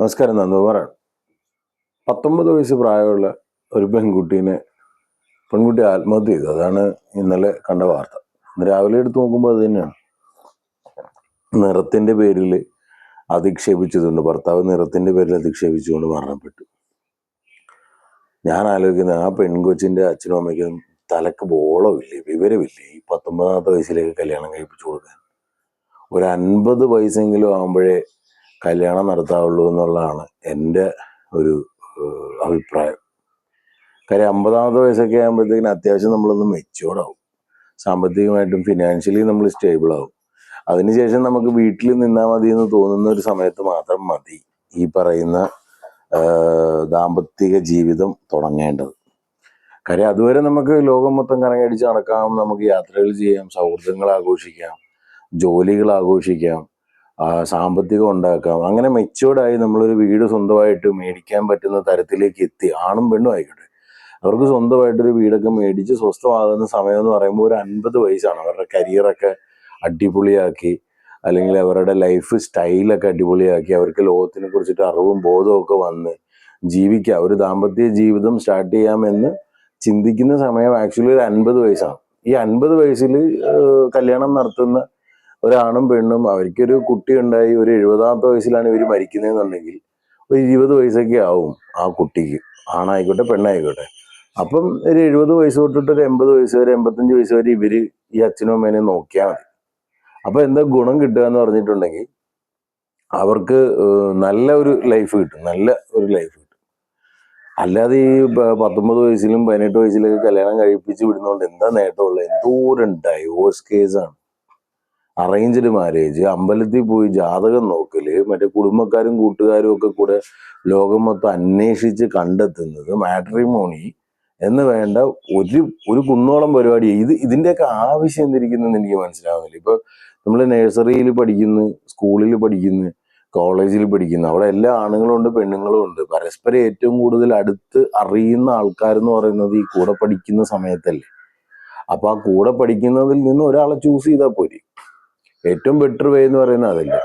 നമസ്കാരം നന്ദകുമാറാണ് പത്തൊമ്പത് വയസ്സ് പ്രായമുള്ള ഒരു പെൺകുട്ടീനെ പെൺകുട്ടി ആത്മഹത്യ ചെയ്തു. അതാണ് ഇന്നലെ കണ്ട വാർത്ത. രാവിലെ എടുത്ത് നോക്കുമ്പോൾ അത് തന്നെയാണ്. നിറത്തിന്റെ പേരിൽ അധിക്ഷേപിച്ചതുകൊണ്ട് ഭർത്താവ് നിറത്തിന്റെ പേരിൽ അധിക്ഷേപിച്ചുകൊണ്ട് മരണപ്പെട്ടു. ഞാൻ ആലോചിക്കുന്നത് ആ പെൺകൊച്ചിന്റെ അച്ഛനും അമ്മയ്ക്കും തലക്ക് ബോളമില്ലേ വിവരമില്ലേ? ഈ പത്തൊമ്പതാമത്തെ വയസ്സിലേക്ക് കല്യാണം കഴിപ്പിച്ചു കൊടുക്കാൻ. ഒരു അൻപത് വയസ്സെങ്കിലും ആകുമ്പോഴേ കല്യാണം നടത്താവുള്ളൂ എന്നുള്ളതാണ് എന്റെ ഒരു അഭിപ്രായം. കാര്യം അമ്പതാമത്തെ വയസ്സൊക്കെ ആകുമ്പോഴത്തേക്കിന് അത്യാവശ്യം നമ്മളൊന്ന് മെച്ചുവേർഡ് ആവും സാമ്പത്തികമായിട്ടും ഫിനാൻഷ്യലി നമ്മൾ സ്റ്റേബിൾ ആവും. അതിനുശേഷം നമുക്ക് വീട്ടിൽ നിന്നാൽ മതി എന്ന് തോന്നുന്ന ഒരു സമയത്ത് മാത്രം മതി ഈ പറയുന്ന ദാമ്പത്തിക ജീവിതം തുടങ്ങേണ്ടത്. കാര്യം അതുവരെ നമുക്ക് ലോകം മൊത്തം കറങ്ങടിച്ച് നടക്കാം. നമുക്ക് യാത്രകൾ ചെയ്യാം സൗഹൃദങ്ങൾ ആഘോഷിക്കാം ജോലികൾ ആഘോഷിക്കാം. സാമ്പത്തികം ഉണ്ടാക്കാം. അങ്ങനെ മെച്ചുവേർഡായി നമ്മളൊരു വീട് സ്വന്തമായിട്ട് മേടിക്കാൻ പറ്റുന്ന തരത്തിലേക്ക് എത്തി. ആണും പെണ്ണും ആയിക്കോട്ടെ. അവർക്ക് സ്വന്തമായിട്ടൊരു വീടൊക്കെ മേടിച്ച് സ്വസ്ഥമാകുന്ന സമയം എന്ന് പറയുമ്പോൾ ഒരു അൻപത് വയസ്സാണ്. അവരുടെ കരിയറൊക്കെ അടിപൊളിയാക്കി. അല്ലെങ്കിൽ അവരുടെ ലൈഫ് സ്റ്റൈലൊക്കെ അടിപൊളിയാക്കി. അവർക്ക് ലോകത്തിനെ കുറിച്ചിട്ട് അറിവും ബോധവും ഒക്കെ വന്ന് ജീവിക്കാം ഒരു ദാമ്പത്യ ജീവിതം സ്റ്റാർട്ട് ചെയ്യാമെന്ന് ചിന്തിക്കുന്ന സമയം ആക്ച്വലി ഒരു അൻപത് വയസ്സാണ്. ഈ അൻപത് വയസ്സിൽ കല്യാണം നടത്തുന്ന ഒരാണും പെണ്ണും അവർക്കൊരു കുട്ടി ഉണ്ടായി ഒരു എഴുപതാമത്തെ വയസ്സിലാണ് ഇവർ മരിക്കുന്നതെന്നുണ്ടെങ്കിൽ ഒരു ഇരുപത് വയസ്സൊക്കെ ആവും ആ കുട്ടിക്ക്. ആണായിക്കോട്ടെ പെണ്ണായിക്കോട്ടെ. അപ്പം ഒരു എഴുപത് വയസ്സ് തൊട്ടിട്ട് ഒരു എൺപത് വയസ്സ് വരെ എൺപത്തഞ്ച് വയസ്സ് വരെ ഇവർ ഈ അച്ഛനും അമ്മേനെ നോക്കിയാൽ മതി. അപ്പം എന്താ ഗുണം കിട്ടുക എന്ന് പറഞ്ഞിട്ടുണ്ടെങ്കിൽ അവർക്ക് നല്ല ഒരു ലൈഫ് കിട്ടും നല്ല ഒരു ലൈഫ് കിട്ടും. അല്ലാതെ ഈ പത്തൊമ്പത് വയസ്സിലും പതിനെട്ട് വയസ്സിലൊക്കെ കല്യാണം കഴിപ്പിച്ച് വിടുന്നതുകൊണ്ട് എന്താ നേട്ടമുള്ളത് എന്തോരം ഡൈവോഴ്സ് കേസാണ് അറേഞ്ച്ഡ് മാരേജ് അമ്പലത്തിൽ പോയി ജാതകം നോക്കൽ മറ്റേ കുടുംബക്കാരും കൂട്ടുകാരും ഒക്കെ കൂടെ ലോകം മൊത്തം അന്വേഷിച്ച് കണ്ടെത്തുന്നത് മാട്രിമോണി എന്ന് വേണ്ട ഒരു ഒരു കുന്നോളം പരിപാടി. ഇത് ഇതിന്റെയൊക്കെ ആവശ്യം എന്തിരിക്കുന്നെന്ന് എനിക്ക് മനസ്സിലാവുന്നില്ല. ഇപ്പൊ നമ്മൾ നഴ്സറിയിൽ പഠിക്കുന്നു സ്കൂളിൽ പഠിക്കുന്നു കോളേജിൽ പഠിക്കുന്നു. അവിടെ എല്ലാ ആണുങ്ങളും ഉണ്ട് പെണ്ണുങ്ങളും ഉണ്ട്. പരസ്പരം ഏറ്റവും കൂടുതൽ അടുത്ത് അറിയുന്ന ആൾക്കാരെന്ന് പറയുന്നത് ഈ കൂടെ പഠിക്കുന്ന സമയത്തല്ലേ. അപ്പൊ ആ കൂടെ പഠിക്കുന്നതിൽ നിന്ന് ഒരാളെ ചൂസ് ചെയ്താൽ പോരെ. ഏറ്റവും ബെറ്റർ വേ എന്ന് പറയുന്നത് അതല്ലേ?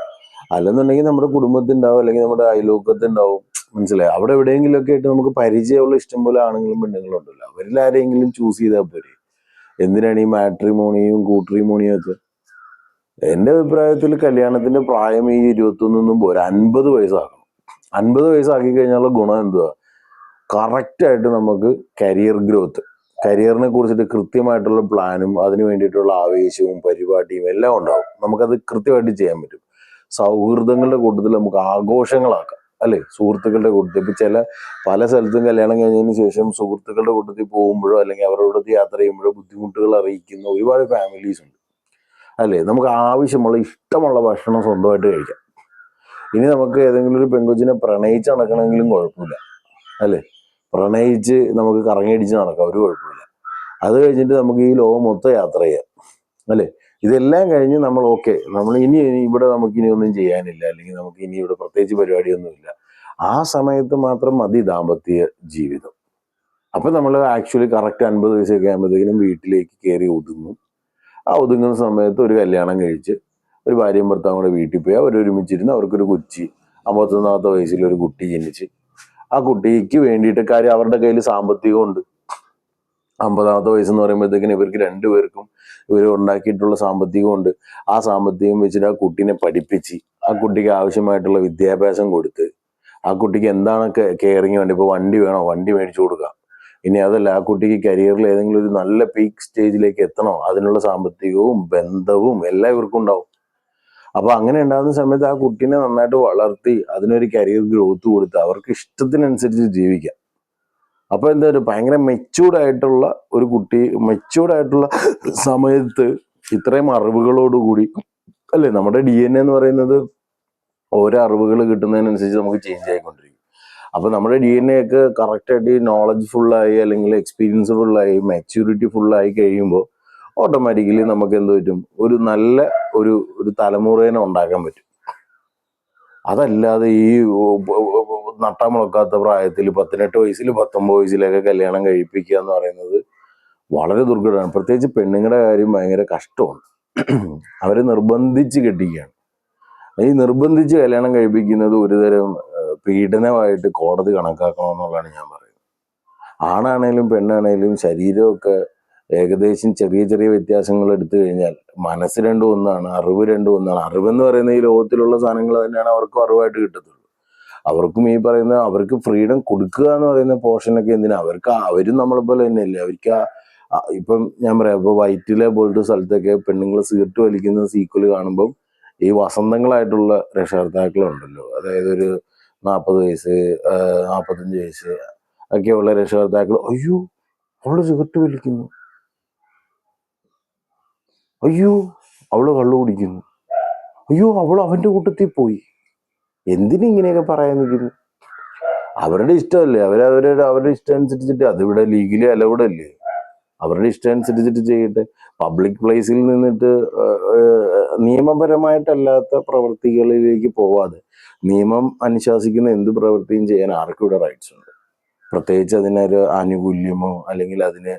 അല്ലെന്നുണ്ടെങ്കിൽ നമ്മുടെ കുടുംബത്തിണ്ടാവും അല്ലെങ്കിൽ നമ്മുടെ അയൽവക്കത്തുണ്ടാവും. മനസ്സിലായി? അവിടെ എവിടെയെങ്കിലുമൊക്കെ ആയിട്ട് നമുക്ക് പരിചയമുള്ള ഇഷ്ടംപോലെ ആണുങ്ങളും പെണ്ണുങ്ങളും ഉണ്ടല്ലോ. അവരിൽ ആരെങ്കിലും ചൂസ് ചെയ്താൽ പോരെ? എന്തിനാണ് ഈ മാട്രിമോണിയും കൂട്രിമോണിയും ഒക്കെ? എന്റെ അഭിപ്രായത്തിൽ കല്യാണത്തിന്റെ പ്രായം ഈ ഇരുപത്തൊന്നൊന്നും പോരാ. അൻപത് വയസ്സാക്കണം അൻപത് വയസ്സാക്കി കഴിഞ്ഞാലുള്ള ഗുണം എന്തുവാ? കറക്റ്റ് ആയിട്ട് നമുക്ക് കരിയർ ഗ്രോത്ത് കരിയറിനെ കുറിച്ചിട്ട് കൃത്യമായിട്ടുള്ള പ്ലാനും അതിന് വേണ്ടിയിട്ടുള്ള ആവേശവും പരിപാടിയും എല്ലാം ഉണ്ടാവും. നമുക്കത് കൃത്യമായിട്ട് ചെയ്യാൻ പറ്റും. സൗഹൃദങ്ങളുടെ കൂട്ടത്തിൽ നമുക്ക് ആഘോഷങ്ങളാക്കാം അല്ലെ? സുഹൃത്തുക്കളുടെ കൂട്ടത്തിൽ. ഇപ്പൊ ചില പല സ്ഥലത്തും കല്യാണം കഴിഞ്ഞതിന് ശേഷം സുഹൃത്തുക്കളുടെ കൂട്ടത്തിൽ പോകുമ്പോഴോ അല്ലെങ്കിൽ അവരോട് യാത്ര ചെയ്യുമ്പോഴോ ബുദ്ധിമുട്ടുകൾ അറിയിക്കുന്ന ഒരുപാട് ഫാമിലീസ് ഉണ്ട്. അല്ലേ? നമുക്ക് ആവശ്യമുള്ള ഇഷ്ടമുള്ള ഭക്ഷണം സ്വന്തമായിട്ട് കഴിക്കാം. ഇനി നമുക്ക് ഏതെങ്കിലും ഒരു പെങ്കൊച്ചിനെ പ്രണയിച്ച് നടക്കണമെങ്കിലും കുഴപ്പമില്ല. അല്ലേ? പ്രണയിച്ച് നമുക്ക് കറങ്ങിയടിച്ച് നടക്കാം. ഒരു കുഴപ്പമില്ല. അത് കഴിഞ്ഞിട്ട് നമുക്ക് ഈ ലോകം മൊത്തം യാത്ര ചെയ്യാം. അല്ലേ? ഇതെല്ലാം കഴിഞ്ഞ് നമ്മൾ ഓക്കെ നമ്മൾ ഇനി ഇവിടെ നമുക്ക് ഇനി ഒന്നും ചെയ്യാനില്ല അല്ലെങ്കിൽ നമുക്ക് ഇനി ഇവിടെ പ്രത്യേകിച്ച് പരിപാടിയൊന്നുമില്ല. ആ സമയത്ത് മാത്രം മതി ദാമ്പത്യ ജീവിതം. അപ്പൊ നമ്മൾ ആക്ച്വലി കറക്റ്റ് അൻപത് വയസ്സൊക്കെ ആകുമ്പോഴത്തേക്കിനും വീട്ടിലേക്ക് കയറി ഒതുങ്ങും. ആ ഒതുങ്ങുന്ന സമയത്ത് ഒരു കല്യാണം കഴിച്ച് ഒരു ഭാര്യയും ഭർത്താവും കൂടെ വീട്ടിൽ പോയി അവർ ഒരുമിച്ചിരുന്ന് അവർക്കൊരു കൊച്ചി അമ്പത്തൊന്നാമത്തെ വയസ്സിൽ ഒരു കുട്ടി ജനിച്ച്. ആ കുട്ടിക്ക് വേണ്ടിയിട്ട് കാര്യം അവരുടെ കയ്യിൽ സാമ്പത്തികമുണ്ട്. അമ്പതാമത്തെ വയസ്സെന്ന് പറയുമ്പോഴത്തേക്കിന് ഇവർക്ക് രണ്ടുപേർക്കും ഇവർ ഉണ്ടാക്കിയിട്ടുള്ള സാമ്പത്തികമുണ്ട്. ആ സാമ്പത്തികം വെച്ചിട്ട് ആ കുട്ടീനെ പഠിപ്പിച്ച് ആ കുട്ടിക്ക് ആവശ്യമായിട്ടുള്ള വിദ്യാഭ്യാസം കൊടുത്ത് ആ കുട്ടിക്ക് എന്താണ് കെയറിങ് വേണ്ടി ഇപ്പോൾ വണ്ടി വേണോ? വണ്ടി മേടിച്ചു കൊടുക്കാം. ഇനി അതല്ല ആ കുട്ടിക്ക് കരിയറിൽ ഏതെങ്കിലും ഒരു നല്ല പീക്ക് സ്റ്റേജിലേക്ക് എത്തണോ? അതിനുള്ള സാമ്പത്തികവും ബന്ധവും എല്ലാം ഇവർക്കും ഉണ്ടാവും. അപ്പൊ അങ്ങനെ ഉണ്ടാകുന്ന സമയത്ത് ആ കുട്ടീനെ നന്നായിട്ട് വളർത്തി അതിനൊരു കരിയർ ഗ്രോത്ത് കൊടുത്ത് അവർക്ക് ഇഷ്ടത്തിനനുസരിച്ച് ജീവിക്കാം. അപ്പൊ എന്താ ഒരു ഭയങ്കര മെച്യൂർഡ് ആയിട്ടുള്ള ഒരു കുട്ടി മെച്യൂർഡ് ആയിട്ടുള്ള സമയത്ത് ഇത്രയും അറിവുകളോടുകൂടി അല്ലേ? നമ്മുടെ ഡി എൻ എന്ന് പറയുന്നത് ഓരോ അറിവുകൾ കിട്ടുന്നതിനനുസരിച്ച് നമുക്ക് ചേഞ്ച് ആയിക്കൊണ്ടിരിക്കും. അപ്പൊ നമ്മുടെ ഡി എൻ എ ഒക്കെ കറക്റ്റായിട്ട് നോളജ് ഫുള്ളായി അല്ലെങ്കിൽ എക്സ്പീരിയൻസ് ഫുള്ളായി മെച്യൂരിറ്റി ഫുള്ളായി കഴിയുമ്പോൾ ഓട്ടോമാറ്റിക്കലി നമുക്ക് എന്ത് പറ്റും? ഒരു നല്ല ഒരു ഒരു തലമുറേനെ ഉണ്ടാക്കാൻ പറ്റും. അതല്ലാതെ ഈ നട്ടാമുളക്കാത്ത പ്രായത്തിൽ പതിനെട്ട് വയസ്സിൽ പത്തൊമ്പത് വയസ്സിലൊക്കെ കല്യാണം കഴിപ്പിക്കുക എന്ന് പറയുന്നത് വളരെ ദുർഘടമാണ്. പ്രത്യേകിച്ച് പെണ്ണുങ്ങളുടെ കാര്യം ഭയങ്കര കഷ്ടമാണ്. അവരെ നിർബന്ധിച്ച് കെട്ടിക്കുകയാണ്. ഈ നിർബന്ധിച്ച് കല്യാണം കഴിപ്പിക്കുന്നത് ഒരുതരം പീഡനമായിട്ട് കോടതി കണക്കാക്കണമെന്നുള്ളതാണ് ഞാൻ പറയുന്നത്. ആണാണേലും പെണ്ണാണേലും ശരീരമൊക്കെ ഏകദേശം ചെറിയ ചെറിയ വ്യത്യാസങ്ങൾ എടുത്തു കഴിഞ്ഞാൽ മനസ്സ് രണ്ടും ഒന്നാണ് അറിവ് രണ്ടും ഒന്നാണ്. അറിവെന്ന് പറയുന്ന ഈ ലോകത്തിലുള്ള സാധനങ്ങൾ തന്നെയാണ് അവർക്കും അറിവായിട്ട് കിട്ടത്തുള്ളൂ. അവർക്കും ഈ പറയുന്ന അവർക്ക് ഫ്രീഡം കൊടുക്കുക എന്ന് പറയുന്ന പോർഷനൊക്കെ എന്തിനാ? അവർക്ക് അവരും നമ്മളെ പോലെ തന്നെയല്ലേ? അവർക്ക് ഇപ്പം ഞാൻ പറയാം ഇപ്പൊ വൈറ്റിലെ പോലത്തെ സ്ഥലത്തൊക്കെ പെണ്ണുങ്ങൾ സിഗരറ്റ് വലിക്കുന്ന സീക്വൽ കാണുമ്പം ഈ വസന്തങ്ങളായിട്ടുള്ള രക്ഷകർത്താക്കളുണ്ടല്ലോ. അതായത് ഒരു നാൽപ്പത് വയസ്സ് നാൽപ്പത്തഞ്ച് വയസ്സ് ഒക്കെയുള്ള രക്ഷകർത്താക്കൾ അയ്യോ അവൾ സിഗരറ്റ് വലിക്കുന്നു. അയ്യോ അവൾ കള്ളു കുടിക്കുന്നു. അയ്യോ അവൾ അവന്റെ കൂട്ടത്തിൽ പോയി. എന്തിനു ഇങ്ങനെയൊക്കെ പറയാൻ അവരുടെ ഇഷ്ടമല്ലേ? അവരവരുടെ അവരുടെ ഇഷ്ടം അനുസരിച്ചിട്ട് അതിവിടെ ലീഗലി അലൗഡ് അല്ലേ അവരുടെ ഇഷ്ടം അനുസരിച്ചിട്ട് ചെയ്യട്ടെ? പബ്ലിക് പ്ലേസിൽ നിന്നിട്ട് നിയമപരമായിട്ടല്ലാത്ത പ്രവൃത്തികളിലേക്ക് പോവാതെ നിയമം അനുശാസിക്കുന്ന എന്ത് പ്രവൃത്തിയും ചെയ്യാൻ ആർക്കും ഇവിടെ റൈറ്റ്സ് ഉണ്ട്. പ്രത്യേകിച്ച് അതിനൊരു ആനുകൂല്യമോ അല്ലെങ്കിൽ അതിന്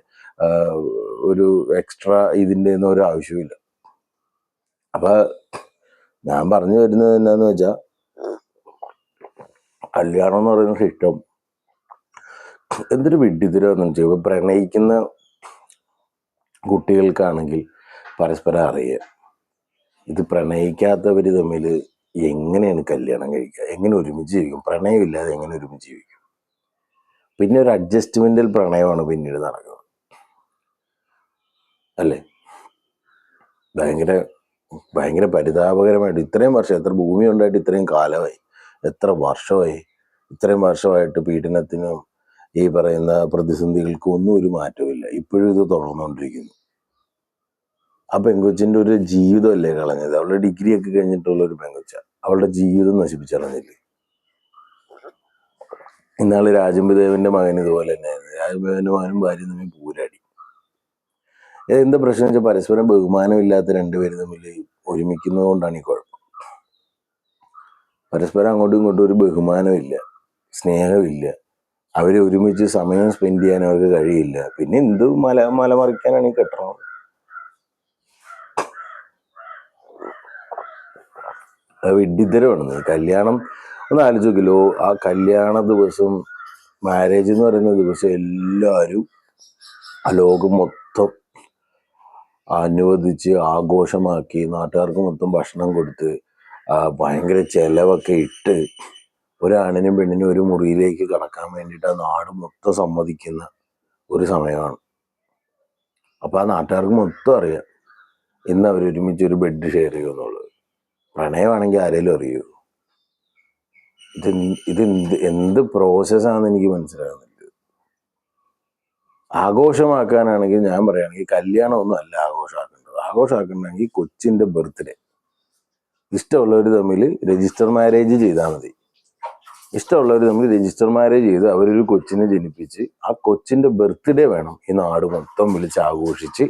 ഒരു എക്സ്ട്രാ ഇതിന്റെ ഒന്നും ഒരു ആവശ്യമില്ല അപ്പൊ ഞാൻ പറഞ്ഞു വരുന്നത് എന്നാന്ന് വെച്ചാൽ കല്യാണം എന്ന് പറയുന്ന സിസ്റ്റം എന്തൊരു വിഡ്ഢിതരാന്ന് വെച്ചാൽ ഇപ്പൊ പ്രണയിക്കുന്ന കുട്ടികൾക്കാണെങ്കിൽ പരസ്പരം അറിയാം. ഇത് പ്രണയിക്കാത്തവർ തമ്മിൽ എങ്ങനെയാണ് കല്യാണം കഴിക്കുക എങ്ങനെ ഒരുമിച്ച് ജീവിക്കും? പ്രണയമില്ലാതെ എങ്ങനെ ഒരുമിച്ച് ജീവിക്കും? പിന്നെ ഒരു അഡ്ജസ്റ്റ്മെന്റൽ പ്രണയമാണ് പിന്നീട് നടക്കുന്നത്. അല്ലേ? ഭയങ്കര ഭയങ്കര പരിതാപകരമായിട്ട് ഇത്രയും വർഷം എത്ര ഭൂമി ഉണ്ടായിട്ട് ഇത്രയും കാലമായി? എത്ര വർഷമായി ഇത്രയും വർഷമായിട്ട് പീഡനത്തിനും ഈ പറയുന്ന പ്രതിസന്ധികൾക്കും ഒന്നും ഒരു മാറ്റമില്ല ഇപ്പോഴും ഇത് തുടർന്നുകൊണ്ടിരിക്കുന്നു. ആ പെങ്കൊച്ചിന്റെ ഒരു ജീവിതമല്ലേ കളഞ്ഞത്? അവളുടെ ഡിഗ്രി ഒക്കെ കഴിഞ്ഞിട്ടുള്ള ഒരു പെങ്കൊച്ച. അവളുടെ ജീവിതം നശിപ്പിച്ചറിഞ്ഞില്ലേ? ഇന്നാൾ രാജമ്പിദേവന്റെ മകൻ ഇതുപോലെ തന്നെയായിരുന്നു. രാജമ്പിദേവന്റെ മകനും ഭാര്യ തമ്മിൽ പൂരാടി. എന്താ പ്രശ്നം വെച്ചാൽ പരസ്പരം ബഹുമാനമില്ലാത്ത രണ്ടുപേരും തമ്മിൽ ഒരുമിക്കുന്നതുകൊണ്ടാണ് ഈ കുഴപ്പം. പരസ്പരം അങ്ങോട്ടും ഇങ്ങോട്ടും ഒരു ബഹുമാനമില്ല സ്നേഹമില്ല. അവരെ ഒരുമിച്ച് സമയം സ്പെൻഡ് ചെയ്യാൻ അവർക്ക് കഴിയില്ല. പിന്നെ എന്ത് മല മല മറിക്കാനാണ് ഈ കെട്ടണം വിഡ്ഢിത്തരമാണ്. കല്യാണം ഒന്ന് ആലോചിച്ച് നോക്കില്ലോ ആ കല്യാണ ദിവസം മാരേജ് എന്ന് പറയുന്ന ദിവസം എല്ലാവരും ആ ലോകം മൊത്തം അനുവദിച്ച് ആഘോഷമാക്കി നാട്ടുകാർക്ക് മൊത്തം ഭക്ഷണം കൊടുത്ത് ഭയങ്കര ചെലവൊക്കെ ഇട്ട് ഒരാണിനും പെണ്ണിനും ഒരു മുറിയിലേക്ക് കടക്കാൻ വേണ്ടിയിട്ട് ആ നാട് മൊത്തം സമ്മതിക്കുന്ന ഒരു സമയമാണ്. അപ്പോൾ ആ നാട്ടുകാർക്ക് മൊത്തം അറിയാം. ഇന്ന് അവർ ഒരുമിച്ച് ഒരു ബെഡ് ഷെയർ ചെയ്യുമെന്നുള്ളത് പ്രണയമാണെങ്കിൽ ആരെങ്കിലും അറിയൂ? ഇത് ഇത് എന്ത് എന്ത് പ്രോസസ്സാണെന്ന് എനിക്ക് മനസ്സിലാകുന്നില്ല ആഘോഷമാക്കാനാണെങ്കിൽ ഞാൻ പറയുകയാണെങ്കിൽ കല്യാണം ഒന്നും അല്ല ആഘോഷമാക്കേണ്ടത്. ആഘോഷമാക്കണമെങ്കിൽ കൊച്ചിന്റെ ബർത്ത്ഡേ ഇഷ്ടമുള്ളവർ തമ്മിൽ രജിസ്റ്റർ മാരേജ് ചെയ്താൽ മതി. ഇഷ്ടമുള്ളവർ തമ്മിൽ രജിസ്റ്റർ മാരേജ് ചെയ്ത് അവരൊരു കൊച്ചിനെ ജനിപ്പിച്ച് ആ കൊച്ചിന്റെ ബർത്ത്ഡേ വേണം ഈ നാട് മൊത്തം വിളിച്ച് ആഘോഷിച്ച്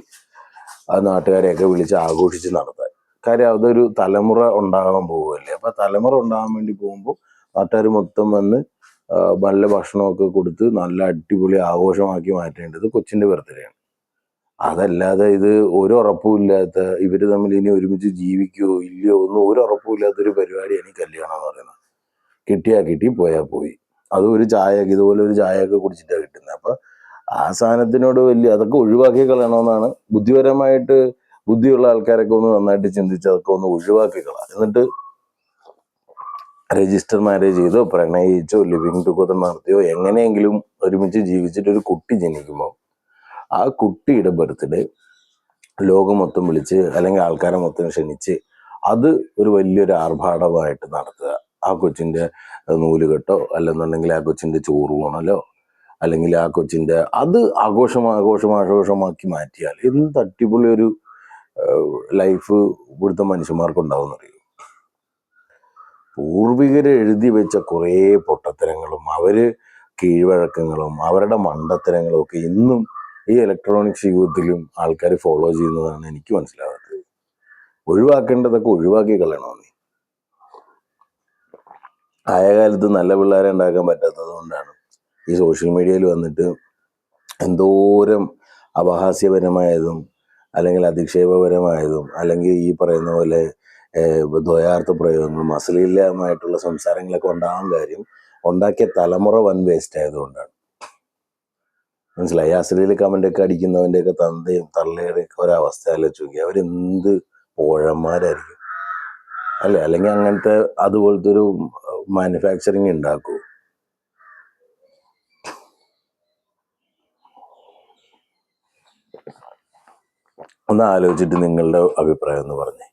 ആ നാട്ടുകാരെയൊക്കെ വിളിച്ച് ആഘോഷിച്ച് നടത്താൻ. കാര്യം അതൊരു തലമുറ ഉണ്ടാകാൻ പോവുമല്ലേ അപ്പം തലമുറ ഉണ്ടാകാൻ വേണ്ടി പോകുമ്പോൾ നാട്ടുകാർ മൊത്തം വന്ന് നല്ല ഭക്ഷണമൊക്കെ കൊടുത്ത് നല്ല അടിപൊളി ആഘോഷമാക്കി മാറ്റേണ്ടത് കൊച്ചിന്റെ ബർത്ത്ഡേ ആണ്. അതല്ലാതെ ഇത് ഒരു ഉറപ്പുമില്ലാത്ത ഇവർ തമ്മിൽ ഇനി ഒരുമിച്ച് ജീവിക്കുവോ ഇല്ലയോ ഒന്നും ഒരു ഉറപ്പുമില്ലാത്തൊരു പരിപാടിയാണ് ഈ കല്യാണം എന്ന് പറയുന്നത്. കിട്ടിയാ കിട്ടി പോയാൽ പോയി. അതും ഒരു ചായ ഇതുപോലെ ഒരു ചായ ഒക്കെ കുടിച്ചിട്ടാണ് കിട്ടുന്നത്. അപ്പൊ ആ സാധനത്തിനോട് വലിയ അതൊക്കെ ഒഴിവാക്കി കളയണമെന്നാണ്. ബുദ്ധിപരമായിട്ട് ബുദ്ധിയുള്ള ആൾക്കാരൊക്കെ ഒന്ന് നന്നായിട്ട് ചിന്തിച്ച് അതൊക്കെ ഒന്ന് ഒഴിവാക്കി കളാം എന്നിട്ട് രജിസ്റ്റർ മാരേജ് ചെയ്തോ പ്രണയിച്ചോ ലിവിങ് ടുഗദർ നടത്തിയോ എങ്ങനെയെങ്കിലും ഒരുമിച്ച് ജീവിച്ചിട്ട് ഒരു കുട്ടി ജനിക്കുമ്പോൾ ആ കുട്ടിയുടെ ബർത്ത്ഡേ ലോകം മൊത്തം വിളിച്ച് അല്ലെങ്കിൽ ആൾക്കാരെ മൊത്തം ക്ഷണിച്ച് അത് ഒരു വലിയൊരു ആർഭാടമായിട്ട് നടത്തുക. ആ കൊച്ചിന്റെ നൂലുകെട്ടോ അല്ലെന്നുണ്ടെങ്കിൽ ആ കൊച്ചിന്റെ ചോറ് പോണല്ലോ അല്ലെങ്കിൽ ആ കൊച്ചിന്റെ അത് ആഘോഷം ആഘോഷം ആഘോഷമാക്കി മാറ്റിയാൽ എന്ത് അടിപൊളി ഒരു ലൈഫ് ഇവിടുത്തെ മനുഷ്യന്മാർക്ക് ഉണ്ടാവും പൂർവികർ എഴുതി വെച്ച കുറേ പൊട്ടത്തരങ്ങളും അവർ കീഴ്വഴക്കങ്ങളും അവരുടെ മണ്ടത്തരങ്ങളും ഒക്കെ ഇന്നും ഈ ഇലക്ട്രോണിക്സ് യുഗത്തിലും ആൾക്കാർ ഫോളോ ചെയ്യുന്നതാണ് എനിക്ക് മനസ്സിലാവാത്തത്. ഒഴിവാക്കേണ്ടതൊക്കെ ഒഴിവാക്കി കളയണമെന്ന് ആയ കാലത്ത് നല്ല പിള്ളേരെ ഉണ്ടാക്കാൻ പറ്റാത്തത് കൊണ്ടാണ് ഈ സോഷ്യൽ മീഡിയയിൽ വന്നിട്ട് എന്തോരം അപഹാസ്യപരമായതും അല്ലെങ്കിൽ അധിക്ഷേപപരമായതും അല്ലെങ്കിൽ ഈ പറയുന്ന പോലെ ദ്വയാർത്ഥ പ്രയോഗങ്ങളും അശ്ലീലമായിട്ടുള്ള സംസാരങ്ങളൊക്കെ ഉണ്ടാകാൻ കാര്യം ഉണ്ടാക്കിയ തലമുറ വൻ വേസ്റ്റ് ആയതുകൊണ്ടാണ്. മനസ്സിലായി? അശ്ലീല കമന്റ് ഒക്കെ അടിക്കുന്നവന്റെയൊക്കെ തന്തയും തള്ളയുടെ ഒക്കെ ഒരവസ്ഥ ആലോചിച്ച് നോക്കി അവരെന്ത് പോഴന്മാരായിരിക്കും? അല്ലെ? അല്ലെങ്കിൽ അങ്ങനത്തെ അതുപോലത്തെ ഒരു മാനുഫാക്ചറിങ് ഉണ്ടാക്കൂ ഒന്ന് ആലോചിച്ചിട്ട് നിങ്ങളുടെ അഭിപ്രായം ഒന്ന് പറഞ്ഞേ.